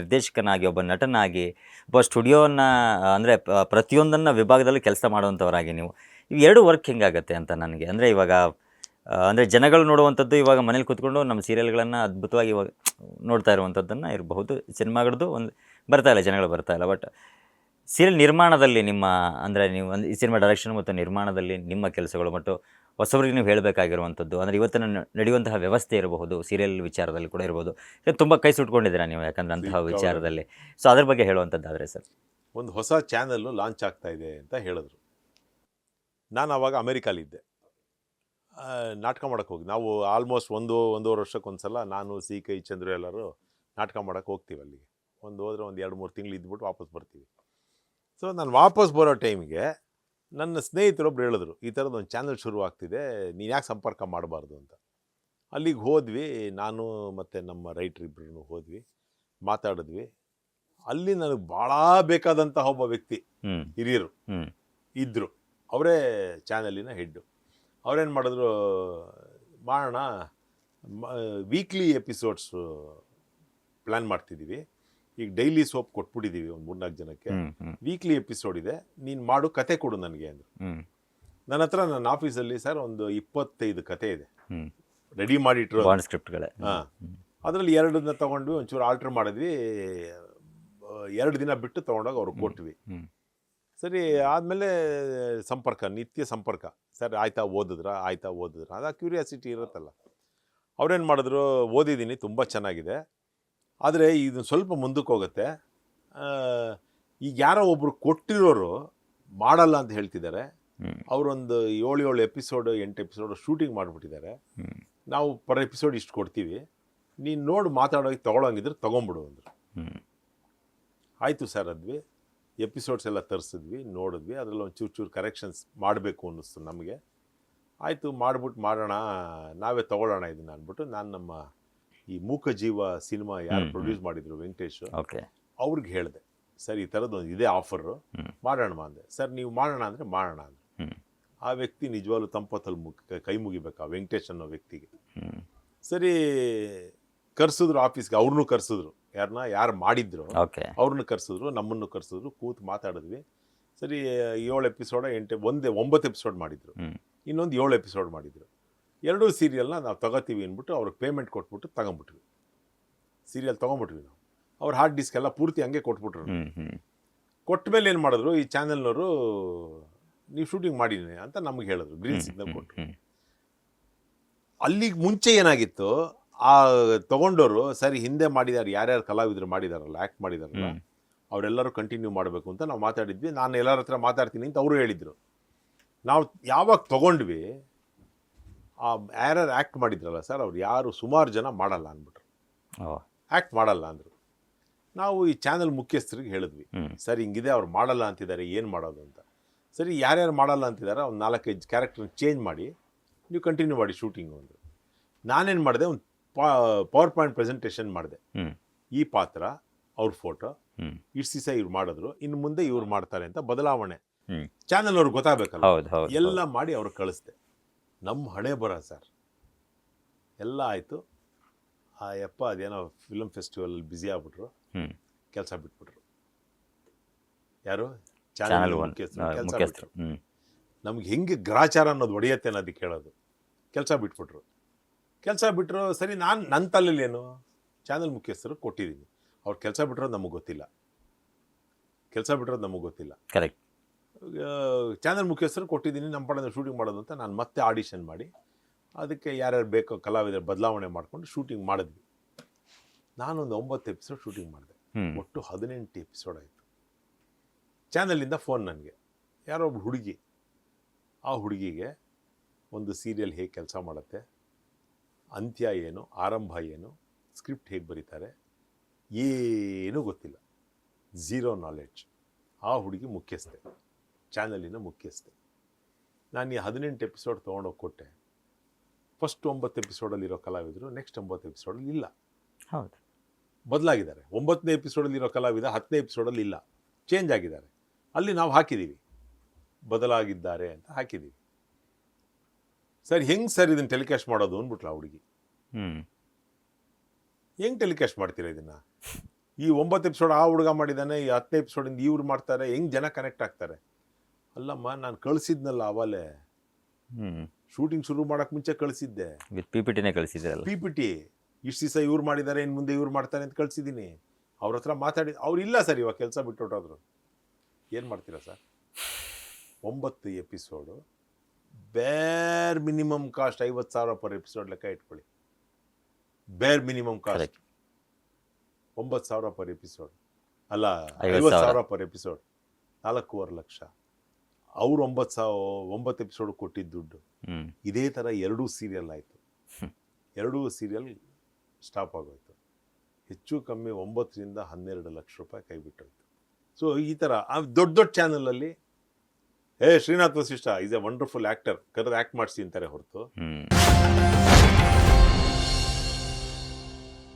ನಿರ್ದೇಶಕನಾಗಿ, ಒಬ್ಬ ನಟನಾಗಿ, ಒಬ್ಬ ಸ್ಟುಡಿಯೋನ ಅಂದರೆ ಪ್ರತಿಯೊಂದನ್ನು ವಿಭಾಗದಲ್ಲಿ ಕೆಲಸ ಮಾಡುವಂಥವರಾಗಿ ನೀವು. ಇವು ಎರಡು ವರ್ಕ್ ಹೆಂಗಾಗತ್ತೆ ಅಂತ ನನಗೆ? ಅಂದರೆ ಇವಾಗ ಅಂದರೆ ಜನಗಳು ನೋಡುವಂಥದ್ದು ಇವಾಗ ಮನೇಲಿ ಕೂತ್ಕೊಂಡು ನಮ್ಮ ಸೀರಿಯಲ್ಗಳನ್ನು ಅದ್ಭುತವಾಗಿ ಇವಾಗ ನೋಡ್ತಾ ಇರುವಂಥದ್ದನ್ನು ಇರಬಹುದು. ಸಿನಿಮಾಗಳದ್ದು ಒಂದು ಇಲ್ಲ, ಜನಗಳು ಬರ್ತಾ ಇಲ್ಲ. ಬಟ್ ಸೀರಿಯಲ್ ನಿರ್ಮಾಣದಲ್ಲಿ ನಿಮ್ಮ ಅಂದರೆ ನೀವು ಒಂದು ಈ ಸಿನಿಮಾ ಡೈರೆಕ್ಷನ್ ಮತ್ತು ನಿರ್ಮಾಣದಲ್ಲಿ ನಿಮ್ಮ ಕೆಲಸಗಳು ಮತ್ತು ಹೊಸಬರಿಗೆ ನೀವು ಹೇಳಬೇಕಾಗಿರುವಂಥದ್ದು ಅಂದರೆ ಇವತ್ತಿನ ನಡೆಯುವಂತಹ ವ್ಯವಸ್ಥೆ ಇರಬಹುದು ಸೀರಿಯಲ್ ವಿಚಾರದಲ್ಲಿ ಕೂಡ ಇರ್ಬೋದು ತುಂಬ ಕೈ ಸುಟ್ಕೊಂಡಿದ್ದೀರಾ ನೀವು ಯಾಕಂದರೆ ಅಂತಹ ವಿಚಾರದಲ್ಲಿ? ಸೊ ಅದ್ರ ಬಗ್ಗೆ ಹೇಳುವಂಥದ್ದಾದರೆ ಸರ್. ಒಂದು ಹೊಸ ಚಾನಲ್ಲು ಲಾಂಚ್ ಆಗ್ತಾ ಇದೆ ಅಂತ ಹೇಳಿದ್ರು. ನಾನು ಆವಾಗ ಅಮೇರಿಕಾಲಿದ್ದೆ ನಾಟಕ ಮಾಡೋಕ್ಕೆ ಹೋಗಿ ನಾವು ಆಲ್ಮೋಸ್ಟ್ ಒಂದು ಒಂದೂವರೆ ವರ್ಷಕ್ಕೊಂದ್ಸಲ ನಾನು ಸಿ ಕೈ ಚಂದ್ರು ಎಲ್ಲರೂ ನಾಟಕ ಮಾಡೋಕ್ಕೆ ಹೋಗ್ತೀವಿ ಅಲ್ಲಿಗೆ. ಒಂದು ಹೋದರೆ ಒಂದು ಎರಡು ಮೂರು ತಿಂಗಳು ಇದ್ಬಿಟ್ಟು ವಾಪಸ್ ಬರ್ತೀವಿ. ಸೊ ನಾನು ವಾಪಸ್ ಬರೋ ಟೈಮ್ಗೆ ನನ್ನ ಸ್ನೇಹಿತರೊಬ್ರು ಹೇಳಿದ್ರು ಈ ಥರದ್ದು ಒಂದು ಚಾನಲ್ ಶುರು ಆಗ್ತಿದೆ ನೀನು ಯಾಕೆ ಸಂಪರ್ಕ ಮಾಡಬಾರ್ದು ಅಂತ? ಅಲ್ಲಿಗೆ ಹೋದ್ವಿ ನಾನು ಮತ್ತು ನಮ್ಮ ರೈಟ್ರ್ ಇಬ್ಬರು ಹೋದ್ವಿ ಮಾತಾಡಿದ್ವಿ. ಅಲ್ಲಿ ನನಗೆ ಭಾಳ ಬೇಕಾದಂತಹ ಒಬ್ಬ ವ್ಯಕ್ತಿ ಹಿರಿಯರು ಇದ್ದರು ಅವರೇ ಚಾನಲಿನ ಹೆಡ್ಡು. ಅವ್ರೇನು ಮಾಡಿದ್ರು ಮಾಡೋಣ ವೀಕ್ಲಿ ಎಪಿಸೋಡ್ಸು ಪ್ಲ್ಯಾನ್ ಮಾಡ್ತಿದ್ದೀವಿ ಈಗ ಡೈಲಿ ಸೋಪ್ ಕೊಟ್ಬಿಟ್ಟಿದ್ದೀವಿ ಒಂದು ಮೂರ್ನಾಲ್ಕು ಜನಕ್ಕೆ. ವೀಕ್ಲಿ ಎಪಿಸೋಡ್ ಇದೆ. ನೀನು ಮಾಡು ಕತೆ ಕೊಡು ನನಗೆ ಅಂದರು. ನನ್ನ ಹತ್ರ ನನ್ನ ಆಫೀಸಲ್ಲಿ ಸರ್ ಒಂದು ಇಪ್ಪತ್ತೈದು ಕತೆ ಇದೆ. ರೆಡಿ ಮಾಡಿಟ್ರು ಸ್ಕ್ರಿಪ್ಟ್ಗಳೇ ಹಾಂ. ಅದರಲ್ಲಿ ಎರಡನ್ನ ತೊಗೊಂಡ್ವಿ ಒಂಚೂರು ಆಲ್ಟರ್ ಮಾಡಿದ್ವಿ. ಎರಡು ದಿನ ಬಿಟ್ಟು ತೊಗೊಂಡೋಗಿ ಅವ್ರಿಗೆ ಕೊಟ್ವಿ. ಸರಿ ಆದಮೇಲೆ ಸಂಪರ್ಕ ನಿತ್ಯ ಸಂಪರ್ಕ. ಸರ್ ಆಯ್ತಾ ಓದಿದ್ರ? ಆಯ್ತಾ ಓದಿದ್ರ? ಅದು ಕ್ಯೂರಿಯಾಸಿಟಿ ಇರುತ್ತಲ್ಲ. ಅವ್ರೇನು ಮಾಡಿದ್ರು? ಓದಿದ್ದೀನಿ ತುಂಬ ಚೆನ್ನಾಗಿದೆ. ಆದರೆ ಇದು ಸ್ವಲ್ಪ ಮುಂದಕ್ಕೆ ಹೋಗುತ್ತೆ. ಈಗ ಯಾರೋ ಒಬ್ರು ಕೊಟ್ಟಿರೋರು ಮಾಡಲ್ಲ ಅಂತ ಹೇಳ್ತಿದ್ದಾರೆ. ಅವರೊಂದು ಏಳು ಏಳು ಎಪಿಸೋಡ್ ಎಂಟು ಎಪಿಸೋಡ್ ಶೂಟಿಂಗ್ ಮಾಡಿಬಿಟ್ಟಿದ್ದಾರೆ. ನಾವು ಪರ್ ಎಪಿಸೋಡ್ ಇಷ್ಟು ಕೊಡ್ತೀವಿ. ನೀನು ನೋಡಿ ಮಾತಾಡೋಕೆ ತೊಗೊಳಂಗಿದ್ರೆ ತೊಗೊಂಬಿಡು ಅಂದರು. ಆಯಿತು ಸರ್ ಅದ್ವಿ. ಎಪಿಸೋಡ್ಸ್ ಎಲ್ಲ ತರಿಸಿದ್ವಿ ನೋಡಿದ್ವಿ. ಅದರಲ್ಲಿ ಒಂದು ಚೂರು ಚೂರು ಕರೆಕ್ಷನ್ಸ್ ಮಾಡಬೇಕು ಅನ್ನಿಸ್ತು ನಮಗೆ. ಆಯಿತು ಮಾಡ್ಬಿಟ್ಟು ಮಾಡೋಣ ನಾವೇ ತೊಗೊಳ್ಳೋಣ ಇದನ್ನ ಅಂದ್ಬಿಟ್ಟು ನಾನು ನಮ್ಮ ಈ ಮೂಕ ಜೀವ ಸಿನಿಮಾ ಯಾರು ಪ್ರೊಡ್ಯೂಸ್ ಮಾಡಿದ್ರು ವೆಂಕಟೇಶ್ ಓಕೆ. ಅವ್ರಿಗೆ ಹೇಳಿದೆ ಸರ್ ಈ ಥರದ್ದು ಒಂದು ಇದೇ ಆಫರು ಮಾಡೋಣ ಅಂದೆ. ಸರ್ ನೀವು ಮಾಡೋಣ ಅಂದರೆ ಮಾಡೋಣ ಅಂದರು ಆ ವ್ಯಕ್ತಿ ನಿಜವಾಗ್ಲೂ ತಂಪತ್ತಲ್ಲಿ ಮುಗ್ ಕೈ ಮುಗಿಬೇಕು ಆ ವೆಂಕಟೇಶ್ ಅನ್ನೋ ವ್ಯಕ್ತಿಗೆ? ಸರಿ ಕರ್ಸಿದ್ರು ಆಫೀಸ್ಗೆ ಅವ್ರನ್ನೂ ಕರ್ಸಿದ್ರು. ಯಾರನ್ನ ಯಾರು ಮಾಡಿದ್ರು ಅವ್ರನ್ನ ಕರ್ಸಿದ್ರು ನಮ್ಮನ್ನು ಕರ್ಸಿದ್ರು ಕೂತು ಮಾತಾಡಿದ್ವಿ. ಸರಿ ಏಳು ಎಪಿಸೋಡ ಎಂಟು ಒಂದೇ ಒಂಬತ್ತು ಎಪಿಸೋಡ್ ಮಾಡಿದ್ರು. ಇನ್ನೊಂದು ಏಳು ಎಪಿಸೋಡ್ ಮಾಡಿದ್ರು. ಎರಡೂ ಸೀರಿಯಲ್ನ ನಾವು ತಗೋತೀವಿ ಅಂದ್ಬಿಟ್ಟು ಅವ್ರಿಗೆ ಪೇಮೆಂಟ್ ಕೊಟ್ಬಿಟ್ಟು ತಗೊಂಬಿಟ್ವಿ. ಸೀರಿಯಲ್ ತೊಗೊಂಬಿಟ್ವಿ ನಾವು. ಅವ್ರ ಹಾರ್ಡ್ ಡಿಸ್ಕ್ ಎಲ್ಲ ಪೂರ್ತಿ ಹಂಗೆ ಕೊಟ್ಬಿಟ್ರು. ಕೊಟ್ಟ ಮೇಲೆ ಏನು ಮಾಡಿದ್ರು ಈ ಚಾನೆಲ್ನವರು ನೀವು ಶೂಟಿಂಗ್ ಮಾಡಿದ್ದೀನಿ ಅಂತ ನಮಗೆ ಹೇಳಿದ್ರು ಗ್ರೀನ್ ಸಿಗ್ನಲ್ ಕೊಟ್ಟರು ಅಲ್ಲಿಗೆ ಮುಂಚೆ ಏನಾಗಿತ್ತು ಆ ತಗೊಂಡವರು ಸರಿ ಹಿಂದೆ ಮಾಡಿದಾರೆ ಯಾರ್ಯಾರು ಕಲಾವಿದರು ಮಾಡಿದಾರಲ್ಲ ಆ್ಯಕ್ಟ್ ಮಾಡಿದಾರಲ್ಲ. ಅವರೆಲ್ಲರೂ ಕಂಟಿನ್ಯೂ ಮಾಡಬೇಕು ಅಂತ ನಾವು ಮಾತಾಡಿದ್ವಿ. ನಾನು ಎಲ್ಲರ ಹತ್ರ ಮಾತಾಡ್ತೀನಿ ಅಂತ ಅವರು ಹೇಳಿದರು. ನಾವು ಯಾವಾಗ ತಗೊಂಡ್ವಿ ಆ ಆ್ಯರರ್ ಆ್ಯಕ್ಟ್ ಮಾಡಿದ್ರಲ್ಲ ಸರ್ ಅವ್ರು ಯಾರು ಸುಮಾರು ಜನ ಮಾಡಲ್ಲ ಅಂದ್ಬಿಟ್ರು. ಆ್ಯಕ್ಟ್ ಮಾಡಲ್ಲ ಅಂದರು. ನಾವು ಈ ಚಾನಲ್ ಮುಖ್ಯಸ್ಥರಿಗೆ ಹೇಳಿದ್ವಿ. ಸರ್ ಹಿಂಗಿದೆ ಅವ್ರು ಮಾಡಲ್ಲ ಅಂತಿದ್ದಾರೆ ಏನು ಮಾಡೋದು ಅಂತ. ಸರಿ ಯಾರ್ಯಾರು ಮಾಡಲ್ಲ ಅಂತಿದ್ದಾರೆ ಒಂದು ನಾಲ್ಕೈದು ಕ್ಯಾರೆಕ್ಟರ್ನ ಚೇಂಜ್ ಮಾಡಿ ನೀವು ಕಂಟಿನ್ಯೂ ಮಾಡಿ ಶೂಟಿಂಗ್ ಅಂದರು ನಾನೇನು ಮಾಡಿದೆ ಒಂದು ಪವರ್ ಪಾಯಿಂಟ್ ಪ್ರೆಸೆಂಟೇಷನ್ ಮಾಡಿದೆ. ಈ ಪಾತ್ರ ಅವ್ರ ಫೋಟೋ ಇಷ್ಟು ದಿವಸ ಇವ್ರು ಮಾಡಿದ್ರು ಇನ್ನು ಮುಂದೆ ಇವ್ರು ಮಾಡ್ತಾರೆ ಅಂತ ಬದಲಾವಣೆ. ಚಾನಲ್ ಅವ್ರಿಗೆ ಗೊತ್ತಾಗಬೇಕಲ್ಲ. ಎಲ್ಲ ಮಾಡಿ ಅವ್ರಿಗೆ ಕಳಿಸ್ದೆ. ನಮ್ಮ ಹಣೆ ಬರ ಸರ್. ಎಲ್ಲ ಆಯಿತು. ಆ ಯಪ್ಪ ಅದೇನೋ ಫಿಲಮ್ ಫೆಸ್ಟಿವಲ್ ಬ್ಯುಸಿ ಆಗ್ಬಿಟ್ರು. ಕೆಲಸ ಬಿಟ್ಬಿಟ್ರು. ಯಾರು? ಚಾನಲ್ ಮುಖ್ಯಸ್ಥರು ನಮ್ಗೆ ಹೆಂಗೆ ಗ್ರಾಚಾರ ಅನ್ನೋದು ಹೊಡೆಯತ್ತೆ ಅನ್ನೋದಕ್ಕೆ ಕೇಳೋದು. ಕೆಲಸ ಬಿಟ್ಬಿಟ್ರು. ಕೆಲಸ ಬಿಟ್ಟರು ಸರಿ ನಾನು ನನ್ನ ತಲೆಯಲ್ಲಿ ಏನು? ಚಾನಲ್ ಮುಖ್ಯಸ್ಥರು ಕೊಟ್ಟಿದ್ದೀನಿ. ಅವ್ರು ಕೆಲಸ ಬಿಟ್ಟಿರೋದು ನಮಗೆ ಗೊತ್ತಿಲ್ಲ. ಕೆಲಸ ಬಿಟ್ಟಿರೋದು ನಮಗೆ ಗೊತ್ತಿಲ್ಲ. ಕರೆಕ್ಟ್ ಚಾನಲ್ ಮುಖ್ಯಸ್ಥರು ಕೊಟ್ಟಿದ್ದೀನಿ ನಮ್ಮ ಪಡೆದ ಶೂಟಿಂಗ್ ಮಾಡೋದು ಅಂತ ನಾನು ಮತ್ತೆ ಆಡಿಷನ್ ಮಾಡಿ ಅದಕ್ಕೆ ಯಾರ್ಯಾರು ಬೇಕೋ ಕಲಾವಿದರು ಬದಲಾವಣೆ ಮಾಡಿಕೊಂಡು ಶೂಟಿಂಗ್ ಮಾಡಿದ್ವಿ. ನಾನೊಂದು ಒಂಬತ್ತು ಎಪಿಸೋಡ್ ಶೂಟಿಂಗ್ ಮಾಡಿದೆ. ಒಟ್ಟು ಹದಿನೆಂಟು ಎಪಿಸೋಡ್ ಆಯಿತು. ಚಾನಲಿಂದ ಫೋನ್ ನನಗೆ. ಯಾರೋ ಒಬ್ಬ ಹುಡುಗಿ ಆ ಹುಡುಗಿಗೆ ಒಂದು ಸೀರಿಯಲ್ ಹೇಗೆ ಕೆಲಸ ಮಾಡುತ್ತೆ ಅಂತ್ಯ ಏನು ಆರಂಭ ಏನು ಸ್ಕ್ರಿಪ್ಟ್ ಹೇಗೆ ಬರೀತಾರೆ ಏನೂ ಗೊತ್ತಿಲ್ಲ. ಝೀರೋ ನಾಲೆಡ್ಜ್ ಆ ಹುಡುಗಿ ಮುಖ್ಯಸ್ಥೆ. ಚಾನಲಿನ ಮುಖ್ಯಸ್ಥೆ. ನಾನು ಈ ಹದಿನೆಂಟು ಎಪಿಸೋಡ್ ತೊಗೊಂಡೋಗಿ ಕೊಟ್ಟೆ. ಫಸ್ಟ್ ಒಂಬತ್ತು ಎಪಿಸೋಡಲ್ಲಿರೋ ಕಲಾವಿದರು ನೆಕ್ಸ್ಟ್ ಒಂಬತ್ತು ಎಪಿಸೋಡಲ್ಲಿ ಇಲ್ಲ. ಹೌದು. ಬದಲಾಗಿದ್ದಾರೆ. ಒಂಬತ್ತನೇ ಎಪಿಸೋಡಲ್ಲಿರೋ ಕಲಾವಿದ ಹತ್ತನೇ ಎಪಿಸೋಡಲ್ಲಿ ಇಲ್ಲ. ಚೇಂಜ್ ಆಗಿದ್ದಾರೆ. ಅಲ್ಲಿ ನಾವು ಹಾಕಿದ್ದೀವಿ ಬದಲಾಗಿದ್ದಾರೆ ಅಂತ ಹಾಕಿದ್ದೀವಿ ಸರ್ ಹೆಂಗೆ ಸರ್ ಇದನ್ನು ಟೆಲಿಕಾಸ್ಟ್ ಮಾಡೋದು ಅಂದ್ಬಿಟ್ಲ ಹುಡುಗಿ. ಹ್ಞೂ ಹೆಂಗೆ ಟೆಲಿಕಾಸ್ಟ್ ಮಾಡ್ತೀರಾ ಇದನ್ನು? ಈ ಒಂಬತ್ತು ಎಪಿಸೋಡ್ ಆ ಹುಡುಗ ಮಾಡಿದ್ದಾನೆ ಈ ಹತ್ತನೇ ಎಪಿಸೋಡಿಂದ ಇವ್ರು ಮಾಡ್ತಾರೆ ಹೆಂಗ್ ಜನ ಕನೆಕ್ಟ್ ಆಗ್ತಾರೆ? ಅಲ್ಲಮ್ಮ ನಾನು ಕಳಿಸಿದ್ನಲ್ಲ ಅವಲೇ ಹ್ಮ್. ಶೂಟಿಂಗ್ ಶುರು ಮಾಡಕ್ ಮುಂಚೆ ಕಳಿಸಿದ್ದೆ. ಪಿ ಪಿ ಟಿನೇ ಕಳಿಸಿದ್ರಲ್ಲ ಪಿ ಪಿ ಟಿ ಇಷ್ಟು ದಿವಸ ಇವ್ರು ಮಾಡಿದ್ದಾರೆ ಇನ್ನು ಮುಂದೆ ಇವ್ರು ಮಾಡ್ತಾರೆ ಅಂತ ಕಳ್ಸಿದ್ದೀನಿ. ಅವ್ರ ಹತ್ರ ಮಾತಾಡಿ ಅವ್ರು ಇಲ್ಲ ಸರ್ ಇವಾಗ ಕೆಲಸ ಬಿಟ್ಟು ಏನ್ ಏನು ಮಾಡ್ತೀರಾ ಸರ್? ಒಂಬತ್ತು ಎಪಿಸೋಡು ಬೇರ್ ಮಿನಿಮಮ್ ಕಾಸ್ಟ್ ಐವತ್ತು ಸಾವಿರ ಪರ್ ಎಪಿಸೋಡ್ ಲೆಕ್ಕ ಇಟ್ಕೊಳ್ಳಿ. Bare minimum cost. ಒಂಬತ್ತು ಸಾವಿರ ಪರ್ ಎಪಿಸೋಡ್. ಅಲ್ಲ ಐವತ್ತು. ಸಾವಿರ. Per episode. ನಾಲ್ಕೂವರೆ ಲಕ್ಷ. ಅವ್ರು ಒಂಬತ್ತು ಸಾವಿರ ಒಂಬತ್ತು ಎಪಿಸೋಡ್ ಕೊಟ್ಟಿದ್ದ ದುಡ್ಡು. ಇದೇ ಥರ ಎರಡೂ ಸೀರಿಯಲ್ ಆಯಿತು. ಎರಡೂ ಸೀರಿಯಲ್ ಸ್ಟಾಪ್ ಆಗೋಯ್ತು. ಹೆಚ್ಚು ಕಮ್ಮಿ ಒಂಬತ್ತರಿಂದ ಹನ್ನೆರಡು ಲಕ್ಷ ರೂಪಾಯಿ ಕೈ ಬಿಟ್ಟೋಯ್ತು. ಸೊ ಈ ಥರ ಆ ದೊಡ್ಡ ದೊಡ್ಡ ಚಾನಲಲ್ಲಿ ಏ Srinath Vasishta is a wonderful actor ಕರೆದು ಆ್ಯಕ್ಟ್ ಮಾಡಿಸಿ ಅಂತಾರೆ ಹೊರತು.